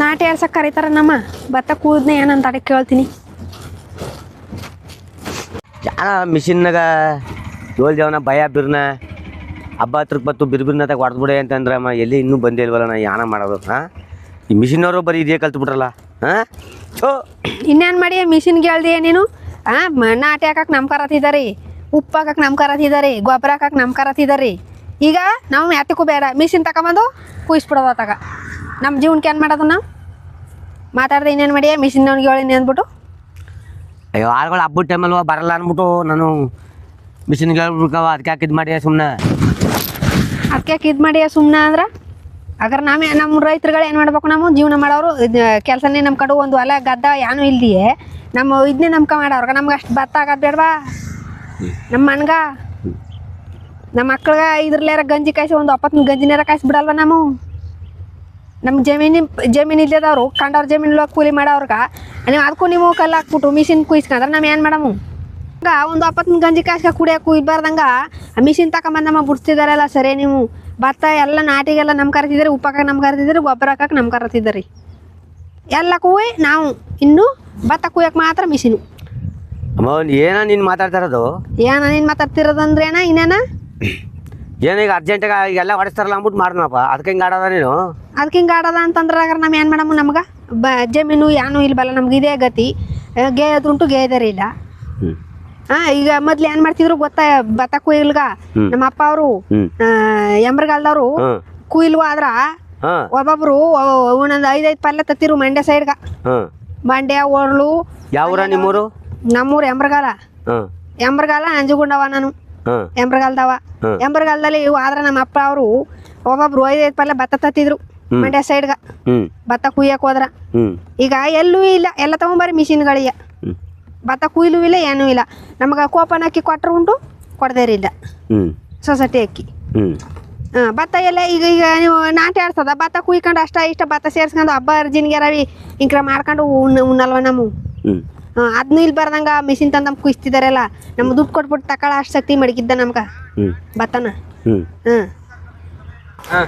ನಾಟಿ ಆಡ್ಸಕ್ ಕರೀತಾರ ನಮ್ಮ ಭತ್ತ ಕೂದ್ನೆ ಏನಂತ ಅದಕ್ಕೆ ಕೇಳ್ತೀನಿ. ಯಾನ ಮಿಷಿನ್ನಾಗ ಜೋಲ್ ದೇವನ ಭಯ ಬಿರ್ನ ಹಬ್ಬ ಹತ್ರಕ್ಕೆ ಬತ್ತು ಬಿರ್ಬಿರ್ನತಾಗ ಹೊಡೆದ್ಬಿಡೆ ಅಂತಂದ್ರೆ ಅಮ್ಮ ಅಂತಂದ್ರಮ್ಮ ಎಲ್ಲಿ ಇನ್ನೂ ಬಂದೇ ಇಲ್ವಲ್ಲ ನಾ ಯಾನ ಮಾಡೋದು ಹಾಂ? ಈ ಮಿಷಿನವರು ಬರೀ ಇದೇ ಕಲ್ತ್ಬಿಟ್ರಲ್ಲ ಹಾಂ? ಛೋ! ಇನ್ನೇನು ಮಾಡಿ ಮಿಷಿನ್ಗೆ ಹೇಳ್ದೆ ನೀನು? ಆ ನಾಟಿ ಹಾಕಕ್ಕೆ ನಮ್ ಕರತಿದಾರಿ ಉಪ್ಪು ಹಾಕಕ್ಕೆ ನಮ್ ಕರತಿದಾರಿ ಗೊಬ್ಬರ ಹಾಕಕ್ಕೆ ನಮ್ ಕರತಿದಾರಿ ಈಗ ನಾವು ಯಾತಕ್ಕೂ ಬೇಡ. ಮಿಷಿನ್ ತಗೊಂಬಂದು ಕುಯ್ಸ್ಬಿಡೋದ ತಗ ನಮ್ಮ ಜೀವನಕ್ಕೆ ಏನು ಮಾಡೋದು ನಾವು? ಮಾತಾಡ್ದೆ ಇನ್ನೇನು ಮಾಡಿ ಮಿಷಿನ್ ಅವ್ನಿಗೆ ಹೇಳಿ ಅಂದ್ಬಿಟ್ಟು. ಅಯ್ಯೋ ಆಳುಗಳು ಹಬ್ಬದ ಟೈಮಲ್ಲಿ ಬರಲ್ಲ ಅಂದ್ಬಿಟ್ಟು ನಾನು ಮಿಷಿನ್ಗೆ ಹೇಳ್ಬಿಡ್ಕವ ಅದಕ್ಕೆ ಹಾಕಿದ್ ಮಾಡಿ ಸುಮ್ಮನೆ ಅದಕ್ಕೆ ಇದು ಮಾಡಿ ಸುಮ್ಮನೆ ಅಂದ್ರೆ? ಅಗರ್ ನಾವೇ ನಮ್ಮ ರೈತರುಗಳು ಏನು ಮಾಡ್ಬೇಕು ನಾವು? ಜೀವನ ಮಾಡೋರು ಕೆಲಸನೇ ನಮ್ಮ ಕಡೆ ಒಂದು ಹೊಲ ಗದ್ದ ಏನೂ ಇಲ್ದಿಯೇ ನಮ್ಮ ಇದನ್ನೇ ನಂಬ್ಕ ಮಾಡೋರ್ಗ ನಮ್ಗೆ ಅಷ್ಟು ಭತ್ತ ಆಗೋದು ಬೇಡವಾ? ನಮ್ಮ ಮನ್ಗ? ನಮ್ಮ ಮಕ್ಳಿಗೆ ಇದ್ರಲ್ಲಾರ ಗಂಜಿ ಕಾಯಿಸಿ ಒಂದು ಒಪ್ಪತ್ತು ಗಂಜಿನಾರ ಕಾಯಿಸಿ ಬಿಡಲ್ವ ನಾವು? ನಮ್ಮ ಜಮೀನಿ ಜಮೀನು ಇಲ್ಲದವ್ರು ಕಂಡವ್ರ ಜಮೀನು ಕೂಲಿ ಮಾಡೋರ್ಗೆ ನೀವು ಅದಕ್ಕೂ ನೀವು ಕಲ್ಲು ಹಾಕ್ಬಿಟ್ಟು ಮಿಷಿನ್ ಕುಯ್ಸ್ಕೊಂಡ್ರೆ ನಾವು ಏನು ಮಾಡಮು? ಹಂಗೆ ಒಂದು ಒಪ್ಪತ್ತು ಗಂಜಿ ಕಾಯಿಸ್ಕ ಕುಡಿಯೋಕ್ಕೂ ಇರ್ಬಾರ್ದಂಗ ಆ ಮಿಷಿನ್ ತಗೊಂಬಂದಮ್ಮ ಬಿಡ್ಸ್ತಿದಾರಲ್ಲ ಸರಿ ನೀವು. ಭತ್ತ ಎಲ್ಲ ನಾಟಿಗೆಲ್ಲ ನಮ್ಮ ಕರೆತಿದ್ದೀರಿ ಉಪ್ಪು ಹಾಕಕ್ಕೆ ನಮ್ಮ ಕರೆತಿದ್ದೀರಿ ಗೊಬ್ಬರ ಹಾಕಕ್ಕೆ ನಮ್ಮ ಕರೆತಿದ್ದೀರಿ ಎಲ್ಲ ಕೂಯಿ ನಾವು ಇನ್ನು ಭತ್ತ ಕುಯ್ಯಕ್ಕೆ ಮಾತ್ರ ಮಿಷಿನು. ಅಮ್ಮ ಏನೋ ನೀನು ಮಾತಾಡ್ತಿರೋದು ಏನ ನೀನು ಮಾತಾಡ್ತಿರೋದಂದ್ರೆ ಏನ ಇನ್ನೇನ? ಏನೀಗ ಅರ್ಜೆಂಟಾಗ ಎಲ್ಲ ಹೊಡಿಸ್ತಾರಲ್ಲ ಅಂದ್ಬಿಟ್ಟು ಮಾಡ್ದಪ್ಪ ಅದಕ್ಕೆ ಹಿಂಗೆ ಆಡೋದ ನೀನು? ಅದಕ್ಕೆ ಹಿಂಗೆ ಆಡೋದ ಅಂತಂದ್ರೆ ನಮ್ ಏನ್ ಮಾಡಮ್ಮ ನಮ್ಗೆ? ಬ ಜಮೀನು ಏನೂ ಬಲ್ಲ ನಮ್ಗೆ ಇದೇ ಗತಿ. ಗೇಯದುಂಟು ಗೇದರಿ ಇಲ್ಲ. ಹಾ ಈಗ ಮೊದ್ಲು ಏನ್ ಮಾಡ್ತಿದ್ರು ಗೊತ್ತಾ ಭತ್ತ ಕುಯ್ಲ್ಗ ನಮ್ಮ ಅಪ್ಪ ಅವರು ಹ್ಞೂ ಕುಯಿಲ್ವ ಆದ್ರ ಒಬ್ಬೊಬ್ರು ಒಂದೊಂದು ಐದೈದು ಪಲ್ಯ ತತ್ತಿರು ಮಂಡ್ಯ ಸೈಡ್ಗ. ಮಂಡ್ಯ ಒರ್ಳು ಯಾವ ನಿಮ್ಮೂರು? ನಮ್ಮೂರು ಎಂಬ್ರಗಾಲ ಹಾಂ. ಎಂಬ್ರಗಾಲ ಅಂಜುಗುಂಡವ ನಾನು. ಎಂಬ್ರಗಾಲ್ದವ. ಎಂಬರ್ ಎಂಬ್ರಗಾಲದಲ್ಲಿ ಇವು ಆದ್ರೆ ನಮ್ಮ ಅಪ್ಪ ಅವರು ಒಬ್ಬೊಬ್ರು ಐದೈದು ಪಲ್ಲೆ ಭತ್ತ ತತ್ತಿದ್ರು. ಮಂಡ್ಯ ಸೈಡ್ಗ ಭತ್ತ ಕುಯ್ಯಕ್ ಹೋದ್ರ. ಈಗ ಎಲ್ಲೂ ಇಲ್ಲ. ಎಲ್ಲ ತಗೊಂಬರಿ ಮಿಷಿನ್ಗಳಿಗೆ. ಭತ್ತ ಕುಯ್ಲೂ ಇಲ್ಲ ಏನೂ ಇಲ್ಲ. ನಮಗೆ ಕೋಪನ್ ಅಕ್ಕಿ ಕೊಟ್ಟರು ಉಂಟು ಕೊಡದೇರಿಲ್ಲ ಇಲ್ಲ ಸೊಸೈಟಿ ಅಕ್ಕಿ ಭತ್ತ ಎಲ್ಲ ಈಗ ಈಗ ನೀವು ನಾಟಿ ಆಡ್ಸದ? ಭತ್ತ ಕುಯ್ಕೊಂಡು ಅಷ್ಟ ಇಷ್ಟ ಭತ್ತ ಸೇರ್ಸ್ಕೊಂಡು ಹಬ್ಬ ಅರ್ಜಿನ್ಗೆ ರವಿ ಇಂಕ್ರ ಮಾಡ್ಕೊಂಡು ಉಣ್ಣ ಉಣ್ಣಲ್ವ ನಮ್ಮ ಹ್ಞೂ ಅದನ್ನೂ ಇಲ್ಲಿ ಬರ್ದಂಗ ಮಿಷಿನ್ ತಂದ್ ನಮ್ ಕುಯ್ಸ್ತಿದಾರೆಲ್ಲ ನಮ್ಮ ದುಡ್ಡು ಕೊಟ್ಬಿಟ್ಟು ತಕಳ ಅಷ್ಟು ಶಕ್ತಿ ಮಡಗಿದ್ದ ನಮ್ಗೆ. ಬತ್ತನ. ಹ್ಮ್. ಹ್ಮ್ ಹ್ಞೂ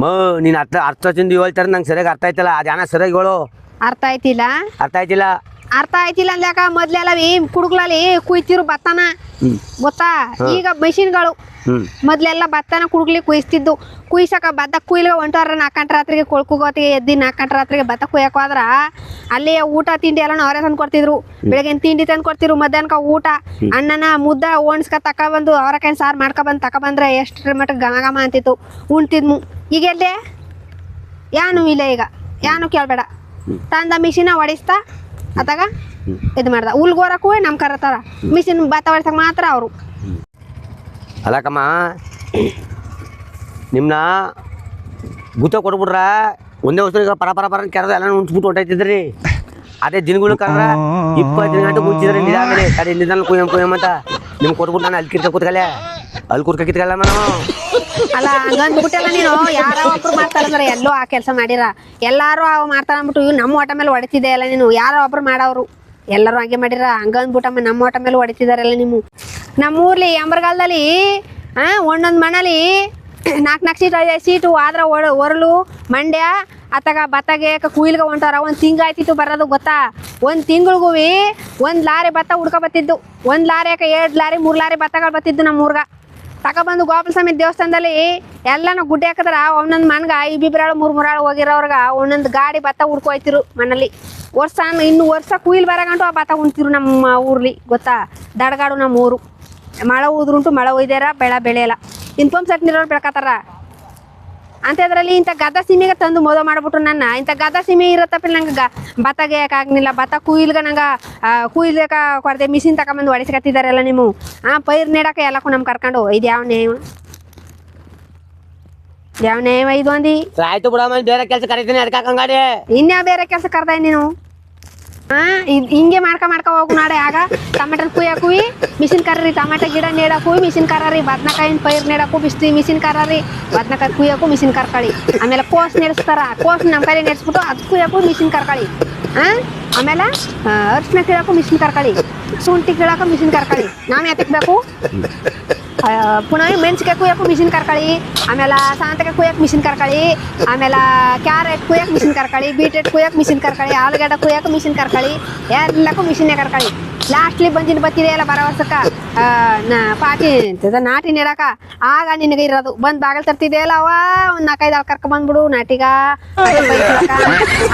ಮೋ ನೀನು ಅರ್ಥ ಅರ್ಥ ಚಂದ ಹೇಳ್ತಾರ ನಂಗೆ ಸರಿಯಾಗಿ ಅರ್ಥ ಆಯ್ತಲ್ಲ ಅದು ಯಾನ ಸರಿಯಾಗಿ ಹೇಳು. ಅರ್ಥ ಆಯ್ತಿಲ್ಲ? ಅರ್ಥ ಆಯ್ತಿಲ್ಲ. ಅರ್ಥ ಆಯ್ತಿಲ್ಲ ಅಂದ್ಯಾಕ ಮೊದ್ಲೆಲ್ಲ ಈ ಕುಡುಗ್ಲಲ್ಲಿ ಕುಯ್ತಿರು ಬತ್ತನ. ಗೊತ್ತಾ? ಈಗ ಮಿಷಿನ್ಗಳು ಮೊದ್ಲೆಲ್ಲ ಭತ್ತನ ಕುಡ್ಲಿ ಕುಯಿಸ್ತಿದ್ದು. ಕುಯ್ಸಕ ಭತ್ತ ಕುಯ್ಲಿಗೆ ಹೊಂಟವ್ರ ನಾಲ್ಕು ರಾತ್ರಿಗೆ ಕೊಳ್ಕೋತಿಗೆ ಎದ್ದಿ ನಾಲ್ಕು ರಾತ್ರಿಗೆ ಭತ್ತ ಕುಯ್ಯಕ್ ಹೋದ್ರ ಅಲ್ಲಿ ಊಟ ತಿಂಡಿ ಎಲ್ಲ ಅವರೇ ತಂದು ಕೊಡ್ತಿದ್ರು. ಬೆಳಗ್ಗೆ ತಿಂಡಿ ತಂದು ಕೊಡ್ತಿದ್ರು ಮಧ್ಯಾಹ್ನಕ ಊಟ. ಅಣ್ಣನ ಮುದ್ದ ಓಣ್ಸ್ಕ ತಕೊಬಂದು ಅವರಕಾಯಿ ಸಾರು ಮಾಡ್ಕೊಬಂದು ತಕೊಬಂದ್ರೆ ಎಷ್ಟು ಮಟ್ಟಿಗೆ ಘಮ ಘಮ ಅಂತಿತ್ತು. ಉಣ್ತಿದ್ಮು. ಈಗ ಎಲ್ಲೇ? ಯಾನು ಇಲ್ಲ ಈಗ. ಯಾನು ಕೇಳಬೇಡ. ತಂದ ಮಿಷಿನ ಹೊಡಿಸ್ತಾ ಅದಾಗ ಇದು ಮಾಡ್ದ. ಹುಲ್ಗೋರಕ್ಕೂ ನಮ್ಮ ಕರತಾರ. ಮಿಷಿನ್ ಭತ್ತ ಹೊಡಿಸಕ್ ಮಾತ್ರ ಅವರು. ಅಲ್ಲಕ್ಕಮ್ಮ ನಿಮ್ಮನ್ನ ಗುತ್ತ ಕೊಟ್ಬಿಟ್ರ ಒಂದೇ ವರ್ಷ ಪರ ಪರ ಪರ ಕೆರೆದು ಎಲ್ಲ ಉಂಚ್ಬಿಟ್ಟು ಹೊಂಟೈತಿದ್ರಿ ಅದೇ ದಿನಗಳು ಕರ್ರ ಇಪ್ಪತ್ತು ಗಂಟೆ ಮುಂಚಿದ್ರೆ ನಿಧಾನ ಕಡೆ ನಿಧಾನ ಕುಯ್ಯಂ ಕುಯ್ಯಂ ಅಂತ ನಿಮ್ಗೆ ಕೊಟ್ಬಿಟ್ಟು ನಾನು ಅಲ್ಲಿ ಕಿರ್ಕ ಕೂತ್ಕಲೆ. ಅಲ್ಲಿ ಕೂತ್ಕ ಕಿತ್ಕಲ್ಲ ನಾನು ಅಲ್ಲ, ಹಂಗಂದ್ಬಿಟ್ಟೆಲ್ಲ ನೀನು, ಯಾರೋ ಒಬ್ರು ಮಾಡ್ತಾರಂದ್ರೆ ಎಲ್ಲೋ ಆ ಕೆಲಸ ಮಾಡಿರ. ಎಲ್ಲಾರು ಮಾಡ್ತಾರ ಅಂದ್ಬಿಟ್ಟು ನಮ್ಮ ಓಟ ಮೇಲೆ ಹೊಡೆತಿದೆ ಅಲ್ಲ ನೀನು, ಯಾರೋ ಒಬ್ರು ಮಾಡವ್ರು. ಎಲ್ಲರೂ ಹಂಗೆ ಮಾಡಿರ? ಹಂಗಂದ್ಬಿಟ್ಟಮ್ಮ ನಮ್ಮ ಓಟ ಮೇಲೆ ಹೊಡಿತಿದಾರಲ್ಲ ನೀವು. ನಮ್ಮೂರ್ಲಿ ಅಂಬರ್ಗಾಲದಲ್ಲಿ, ಆ, ಒಂದೊಂದು ಮನೇಲಿ ನಾಲ್ಕು ನಾಲ್ಕು ಸೀಟ್, ಐದು ಸೀಟು, ಆದ್ರ ಒರಲು, ಮಂಡ್ಯ ಅತ್ತಾಗ ಭತ್ತಗೆ ಕುಯ್ಲ್ಗೆ ಹೊಂಟಾರ ಒಂದು ತಿಂಗ್ ಆಯ್ತಿತ್ತು ಬರೋದು, ಗೊತ್ತಾ? ಒಂದು ತಿಂಗಳಿಗೂ ಒಂದು ಲಾರಿ ಭತ್ತ ಹುಡ್ಕೊ ಬತ್ತಿದ್ದು. ಒಂದು ಲಾರಿ ಎರಡು ಲಾರಿ, ಮೂರು ಲಾರಿ ಭತ್ತಗಳು ಬತ್ತಿದ್ದು ನಮ್ಮ ಊರ್ಗ. ತಗೊಬಂದು ಗೋಪಾಲ ಸ್ವಾಮಿ ದೇವಸ್ಥಾನದಲ್ಲಿ ಎಲ್ಲಾನು ಗುಡ್ಡೆ ಹಾಕಿದ್ರ ಒಂದೊಂದು ಮನ್ಗ ಇಬ್ಬಿಬ್ರಾಳು ಮೂರು ಮೂರಾಳು ಹೋಗಿರೋರ್ಗ ಒಂದೊಂದು ಗಾಡಿ ಭತ್ತ ಹುಡ್ಕೋಯ್ತಿರು ಮನೇಲಿ. ವರ್ಷ ಇನ್ನು ವರ್ಷ ಕುಯಿಲ್ ಬರಗಂಟು ಆ ಭತ್ತ ಉಣ್ತಿರು ನಮ್ಮ ಊರ್ಲಿ, ಗೊತ್ತಾ? ದಡಗಾಡು ನಮ್ಮ ಊರು ಮಳೆ ಉದ್ರುಂಟು ಮಳೆ ಒಯ್ದಾರ, ಬೆಳೆ ಬೆಳೆಯಲ್ಲ. ಇನ್ಫಾರ್ಮ್ ಸೆಟ್ ನೀರೋರು ಬೆಳ್ಕತ್ತಾರ. ಅಂಥದ್ರಲ್ಲಿ ಇಂಥ ಗದ್ದ ಸೀಮೆಗೆ ತಂದು ಮೋದ ಮಾಡ್ಬಿಟ್ರು ನನ್ನ. ಇಂಥ ಗದ್ದ ಸೀಮೆ ಇರತ್ತಪ್ಪ ನಂಗೆ ಭತ್ತ ಆಗಲಿಲ್ಲ. ಭತ್ತ ಕುಯ್ಲ್ಗ ನಂಗೆ ಕುಯ್ಲ್ಕ ಕೊರದೆ ಮಿಷಿನ್ ತಗೊಂಬಂದು ಹೊಡಿಸ್ಕತ್ತಿದಾರೆಲ್ಲ ನೀವು. ಆ ಪೈರ್ ನೆಡಕ್ಕೆ ಎಲ್ಲಕ್ಕೂ ನಮ್ ಕರ್ಕೊಂಡು ಇದು ಯಾವ ನ್ಯಾಯ ಯಾವ ನ್ಯಾಯ ಇದು ಅಂದಿ? ಆಯ್ತು ಬಿಡಮ್ಮ ಬೇರೆ ಕೆಲಸ ಕರಿತೀನಿ ಅದಕ್ಕೆ ಹಾಕಂಗಾಡಿ ಇನ್ಯಾವ ಬೇರೆ ಕೆಲಸ ಕರ್ದ ನೀನು? ಹಾ ಹಿಂಗೆ ಮಾಡ್ಕ ಮಾಡ್ಕ ಹೋಗು ನಾಡೆ ಆಗ. ಟಮಾಟರ್ ಕುಯ್ಯ ಕುಯ್ ಮಿಷಿನ್ ಕರ್ರಿ ಟಮಾಟ ಗಿಡ ನೆಡಕ್ ಕುಯ್ ಮಿಷಿನ್ ಕರ್ರಿ ಬದ್ನಕಾಯಿನ ಪೈರ್ ನೆಡಕು ಬಿಸ್ತಿ ಮಿಷಿನ್ ಕರ್ರಿ ಬದ್ನಕಾಯಿ ಕುಯ್ಯಕು ಮಿಷಿನ್ ಕರ್ಕಳಿ. ಆಮೇಲೆ ಕೋಸ್ ನೆಡಸ್ತಾರ ಕೋಸ್ ನಮ್ಮ ಕೈಲಿ ನೆಡ್ಸ್ಬಿಟ್ಟು ಅದು ಕುಯ್ಯಕು ಮಿಷಿನ್ ಕರ್ಕಳಿ. ಹಾ ಆಮೇಲೆ ಅರ್ಶಿನ ಕೀಳಕ್ಕೂ ಮಿಷಿನ್ ಕರ್ಕಳಿ. ಶುಂಠಿ ಕೀಳಕ್ಕೂ ಮಿಷಿನ್ ಕರ್ಕಳಿ. ನಾವ್ ಯಾತಕ್ ಬೇಕು ಆ, ಪುನಃ ಮೆಣಸಿಕಾಯಿ ಕುಯ್ಯಕ್ಕೂ ಮಿಷಿನ್ ಕರ್ಕೊಳ್ಳಿ ಆಮೇಲೆ ಸಾಂತಕಾಯಿ ಕುಯ್ಯಕ್ಕೆ ಮಿಷಿನ್ ಕರ್ಕೊಳ್ಳಿ ಆಮೇಲೆ ಕ್ಯಾರೆಟ್ ಕುಯ್ಯಕ್ಕೆ ಮಿಷಿನ್ ಕರ್ಕೊಳ್ಳಿ ಬೀಟ್ರೂಟ್ ಕುಯ್ಯಕ್ಕೆ ಮಿಷಿನ್ ಕರ್ಕೊಳ್ಳಿ ಆಲೂಗಡ್ಡೆ ಕುಯ್ಯಕ್ಕೆ ಮಿಷಿನ್ ಕರ್ಕೊಳ್ಳಿ ಎಲ್ಲಕ್ಕೂ ಮಿಷಿನ್ನೇ ಕರ್ಕೊಳ್ಳಿ ಲಾಸ್ಟ್ಲಿ ಬಂದಿನ ಬತ್ತಿದೆ ಅಲ್ಲ ಬರೋ ವರ್ಷಕ್ಕ ಆ, ನಾ ಪಾಟಿ ಎಂತದ ನಾಟಿ ನೀಡಕ ಆಗ ನಿನಗೆ ಇರೋದು ಬಂದ್ ಬಾಗಲ್ ತರ್ತಿದ್ದೆ ಅಲ್ಲ ಅವ ಒಂದ್ ನಾಲ್ಕೈದು ಆಳು ಕರ್ಕೊಂಡ್ ಬಂದ್ಬಿಡು ನಾಟಿಗ ಅದೇ ಬೈಸ್ಕೊಳಕ.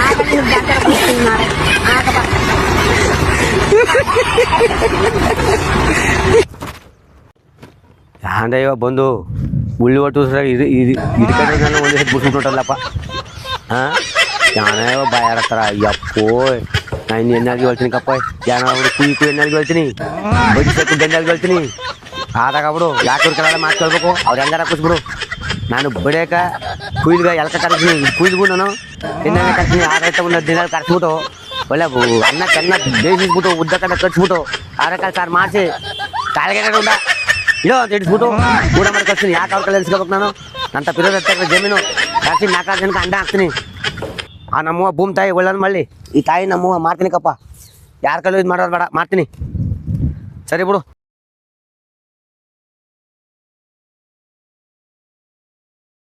ಆಗ ನಿನಗೆ ಜಾತ್ರೆ ಕೊಡ್ತೀನಿ ನಾಳೆ ಆಗ ಬಾ ಯಾಂದ ಇವ ಬಂದು ಉಳ್ಳಿ ಒಟ್ಟು ಸರಿಯಾಗಿ ಇದು ಇದು ಇದ್ಕೊಂಡ್ರೆ ನಾನು ಒಂದೇ ಸತಿ ಬಿಟ್ಬಿಟ್ಟಲ್ಲಪ್ಪ ಹಾಂ ಯಾನೇ ಇವ ಬಾಯಾರ ಥರ ಯಪ್ಪೋ ನಾ ಇನ್ನು ಎನ್ನಾಗಿ ಹೇಳ್ತೀನಿ ಕಪ್ಪ ಯಾನ ಅವ್ರು ಕುಯ್ ಕುಯ್ ಎನ್ನಾಗಿ ಹೇಳ್ತೀನಿ ಬಜ್ಜಿ ಸಾಕು ಬೆನ್ನಾಗಿ ಹೇಳ್ತೀನಿ ಆದಾಗ ಬಿಡು ಯಾಕೆ ಇವ್ರ ಕೆಲ ಮಾತು ಕೇಳ್ಬೇಕು ಅವ್ರು ಹೆಂಗಾರ ಕುಸ್ಬಿಡು ನಾನು ಬಡಿಯಾಕ ಕುಯ್ಲ್ಗ ಎಲ್ಕ ಕರ್ತೀನಿ ಕುಯ್ದ್ಬಿಟ್ಟು ನಾನು ಎನ್ನಾಗ ಕರ್ತೀನಿ ಆಗ ಒಂದು ದಿನ ಕರ್ಸ್ಬಿಟ್ಟು ಒಳ್ಳೆ ಬು- ಅನ್ನ ಚೆನ್ನಾಗಿ ಬೇಯಿಸ್ಬಿಟ್ಟು ಉದ್ದ ಕಡೆ ಕಟ್ಸ್ಬಿಟ್ಟು ಆರಕಾಳು ಸಾರು ಮಾಡಿಸಿ ಕಾಲ್ಗೆರೆ ಉಂಡ ಇಡೋ ಅಂತ ಇಡಿಸ್ಬಿಟ್ಟು ಊಟ ಮಾಡಿ ಕಳ್ಸ್ತೀನಿ ಯಾಕೆ ಅವ್ರ ಕಡೆ ಇಸ್ಕೋಬೇಕು ನಾನು ನನ್ನ ತಪ್ಪಿರೋದು ಹತ್ತಿರ ಜಮೀನು ಕಳ್ಸಿ ನಾಲ್ಕು ಜನಕ್ಕೆ ಅಂಡ ಹಾಕ್ತೀನಿ ಆ ನಮ್ಮವ್ವ ಭೂಮಿ ತಾಯಿ ಒಳ್ಳೇದು ಮಾಡಲಿ ಈ ತಾಯಿ ನಮ್ಮವ್ವ ಮಾಡ್ತೀನಿ ಕಪ್ಪ ಯಾರ ಕಡೆ ಇದು ಮಾಡೋದು ಬೇಡ ಮಾಡ್ತೀನಿ ಸರಿ ಬಿಡು